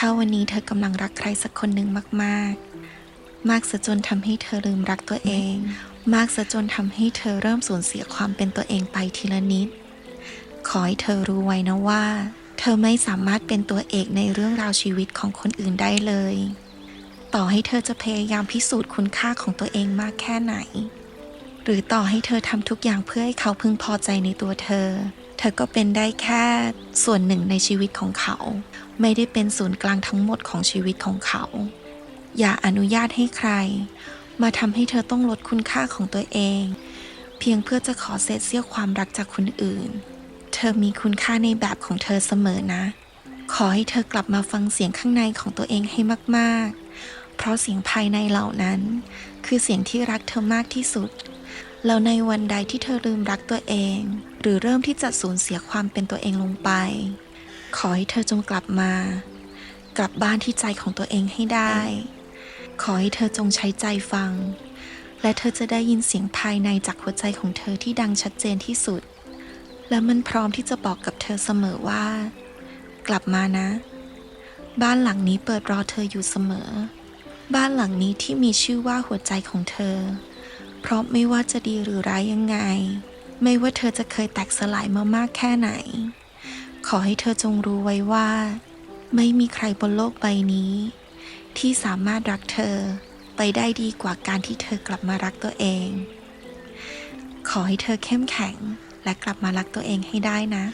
ถ้าวันนี้เธอกำลังรักใครสักคนหนึ่งมาก ๆ มากซะจนทำให้เธอลืมรักตัวเอง มากซะจนทำให้เธอเริ่มสูญเสียความเป็นตัวเองไปทีละนิด ขอให้เธอรู้ไว้นะว่า เธอไม่สามารถเป็นตัวเอกในเรื่องราวชีวิตของคนอื่นได้เลย ต่อให้เธอจะพยายามพิสูจน์คุณค่าของตัวเองมากแค่ไหน หรือต่อให้เธอทำทุกอย่างเพื่อให้เขาพึงพอใจในตัวเธอ เธอก็เป็นได้แค่ส่วนหนึ่งในชีวิตของเขา ไม่ได้เป็นศูนย์กลางทั้งหมดของชีวิตของเขา อย่าอนุญาตให้ใคร มาทำให้เธอต้องลดคุณค่าของตัวเอง เพียงเพื่อจะขอเศษเสี้ยวความรักจากคนอื่น เธอมีคุณค่าในแบบของเธอเสมอนะ ขอให้เธอกลับมาฟังเสียงข้างในของตัวเองให้มาก ๆ เพราะเสียงภายในเหล่านั้น คือเสียงที่รักเธอมากที่สุดแล้วในวันใดที่เธอลืมรักตัวเอง หรือเริ่มที่จะสูญเสียความเป็นตัวเองลงไป ขอให้เธอจงกลับมา กลับบ้านที่ใจของตัวเองให้ได้ ขอให้เธอจงใช้ใจฟัง และเธอจะได้ยินเสียงภายในจากหัวใจของเธอที่ดังชัดเจนที่สุด และมันพร้อมที่จะบอกกับเธอเสมอว่า กลับมานะ บ้านหลังนี้เปิดรอเธออยู่เสมอ บ้านหลังนี้ที่มีชื่อว่าหัวใจของเธอ เพราะไม่ว่าจะดีหรือร้ายยังไง ไม่ว่าเธอจะเคยแตกสลายมามากแค่ไหน ขอให้เธอจงรู้ไว้ว่า ไม่มีใครบนโลกใบนี้ ที่สามารถรักเธอไปได้ดีกว่าการที่เธอกลับมารักตัวเอง ขอให้เธอเข้มแข็งและกลับมารักตัวเองให้ได้นะ